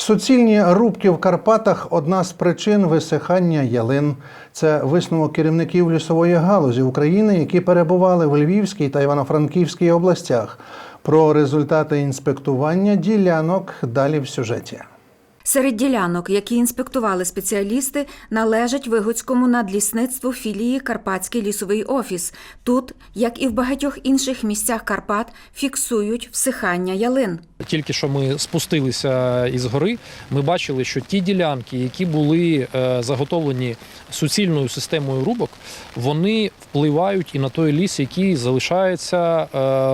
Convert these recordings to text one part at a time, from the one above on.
Суцільні рубки в Карпатах одна з причин висихання ялин. Це висновок керівників лісової галузі України, які перебували в Львівській та Івано-Франківській областях. Про результати інспектування ділянок далі в сюжеті. Серед ділянок, які інспектували спеціалісти, належать Вигоцькому надлісництву філії Карпатський лісовий офіс. Тут, як і в багатьох інших місцях Карпат, фіксують всихання ялин. Тільки що ми спустилися із гори, ми бачили, що ті ділянки, які були е, заготовлені суцільною системою рубок, вони впливають і на той ліс, який залишається е,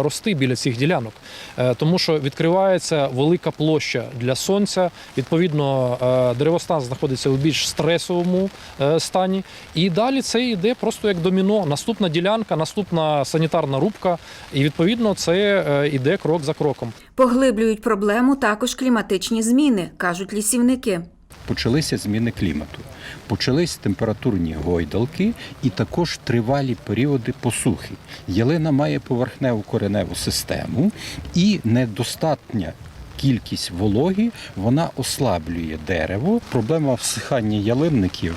рости біля цих ділянок. Е, Тому що відкривається велика площа для сонця. Відповідно, е, деревостан знаходиться у більш стресовому е, стані. І далі це йде просто як доміно. Наступна ділянка, наступна санітарна рубка, і відповідно це е, йде крок за кроком. Поглиблюють проблему також кліматичні зміни, кажуть лісівники. почалися зміни клімату, почались температурні гойдалки і також тривалі періоди посухи. Ялина має поверхневу кореневу систему і недостатня. Кількість вологі вона ослаблює дерево. Проблема всихання ялинників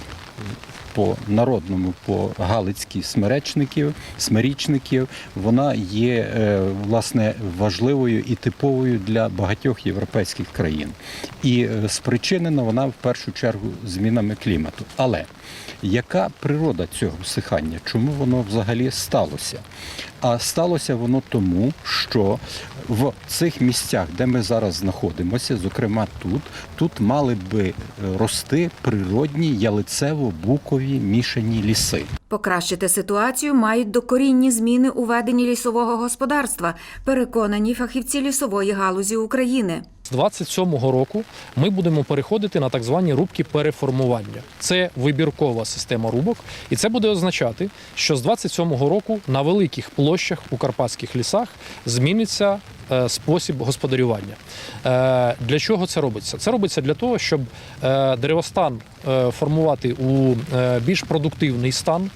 по народному, по галицьки смеречників, смирічників, вона є е, власне важливою і типовою для багатьох європейських країн. І е, спричинена вона в першу чергу змінами клімату. Але яка природа цього всихання? Чому воно взагалі сталося? А сталося воно тому, що в цих місцях, де ми зараз знаходимося, зокрема тут, тут мали би е, рости природні ялицево-букові мішані ліси. Покращити ситуацію мають докорінні зміни у веденні лісового господарства, переконані фахівці лісової галузі України. З 27-го року ми будемо переходити на так звані рубки переформування. Це вибіркова система рубок, і це буде означати, що з 27-го року на великих площах у карпатських лісах зміниться е, спосіб господарювання. Е, Для чого це робиться? Це робиться для того, щоб е, деревостан формувати у більш продуктивний стан,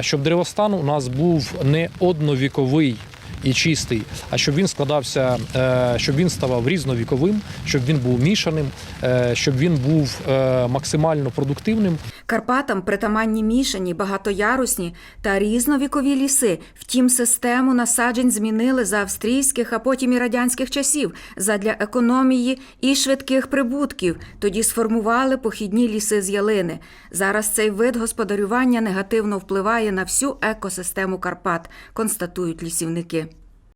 щоб деревостан у нас був не одновіковий і чистий, а щоб він складався, е, щоб він ставав різновіковим, щоб він був мішаним, е, щоб він був е, максимально продуктивним. Карпатам притаманні мішані, багатоярусні та різновікові ліси. Втім, систему насаджень змінили за австрійських, а потім і радянських часів задля економії і швидких прибутків. Тоді сформували похідні ліси з ялини. Зараз цей вид господарювання негативно впливає на всю екосистему Карпат, констатують лісівники.